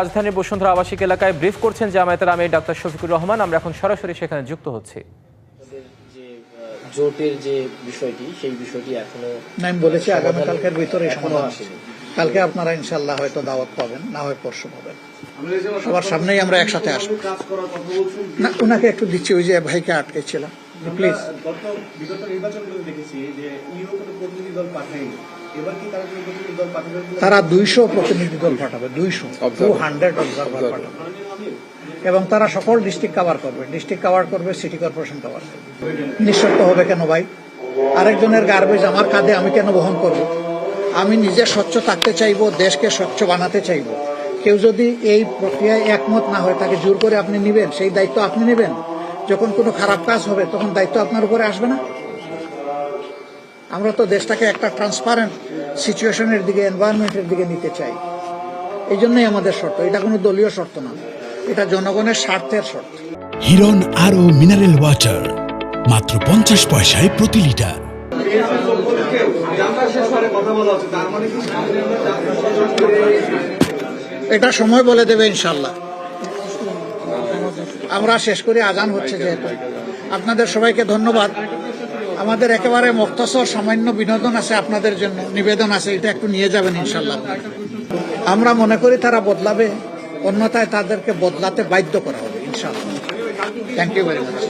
রাজধানীর বসুন্ধরা আবাসিক এলাকায় ব্রিফ করছেন জামায়াতের আমির ডাক্তার শফিকুর রহমান। আমরা এখন সরাসরি সেখানে যুক্ত হচ্ছি। যে জোটের যে বিষয়টি সেই বিষয়টি এখনও আমি বলেছি আগামীকালকের ভিতরে এখনও আসেনি। কালকে আপনারা ইনশাল্লাহ হয়তো দাওয়াত পাবেন না হয় পরশু পাবেন। সবার সামনেই আমরা একসাথে আসব। না ওনাকে একটু দিচ্ছি ওই যে ভাইকে আটকেছিলাম। প্লিজ বিগত নির্বাচনগুলো দেখেছি যে ইউ কোনো প্রতিনিধি দল পাঠায়নি। তারা দুইশো প্রতিনিধি দল পাঠাবে দুইশো টু হান্ড্রেড অবজারভার পাঠাবে। এবং তারা সকল ডিস্ট্রিক্ট কভার করবে। ডিস্ট্রিক্ট কভার করবে সিটি কর্পোরেশন কভার করবে। নিঃশর্ত হবে কেন ভাই? আরেকজনের গার্বেজ আমার কাঁধে আমি কেন বহন করব? আমি নিজে স্বচ্ছ থাকতে চাইব দেশকে স্বচ্ছ বানাতে চাইব। কেউ যদি এই প্রক্রিয়ায় একমত না হয় তাকে জোর করে আপনি নেবেন সেই দায়িত্ব আপনি নেবেন। যখন কোনো খারাপ কাজ হবে তখন দায়িত্ব আপনার উপরে আসবে না। আমরা তো দেশটাকে একটা ট্রান্সপারেন্ট সিচুয়েশনের দিকে এনভায়রনমেন্টের দিকে নিতে চাই। এই জন্যই আমাদের শর্ত। এটা কোনো দলীয় শর্ত না। এটা জনগণের স্বার্থের শর্ত। হিরন আরও মিনারেল ওয়াটার মাত্র পঞ্চাশ পয়সায় প্রতি লিটার। এটা সময় বলে দেবে ইনশাল্লাহ। আমরা শেষ করে আজান হচ্ছে যেহেতু। আপনাদের সবাইকে ধন্যবাদ। আমাদের একেবারে মক্তসর সামান্য বিনোদন আছে আপনাদের জন্য, নিবেদন আছে, এটা একটু নিয়ে যাবেন ইনশাল্লাহ আমরা মনে করি তারা বদলাবে, অন্যথায় তাদেরকে বদলাতে বাধ্য করা হবে ইনশাল্লাহ থ্যাংক ইউ ভেরি মাচ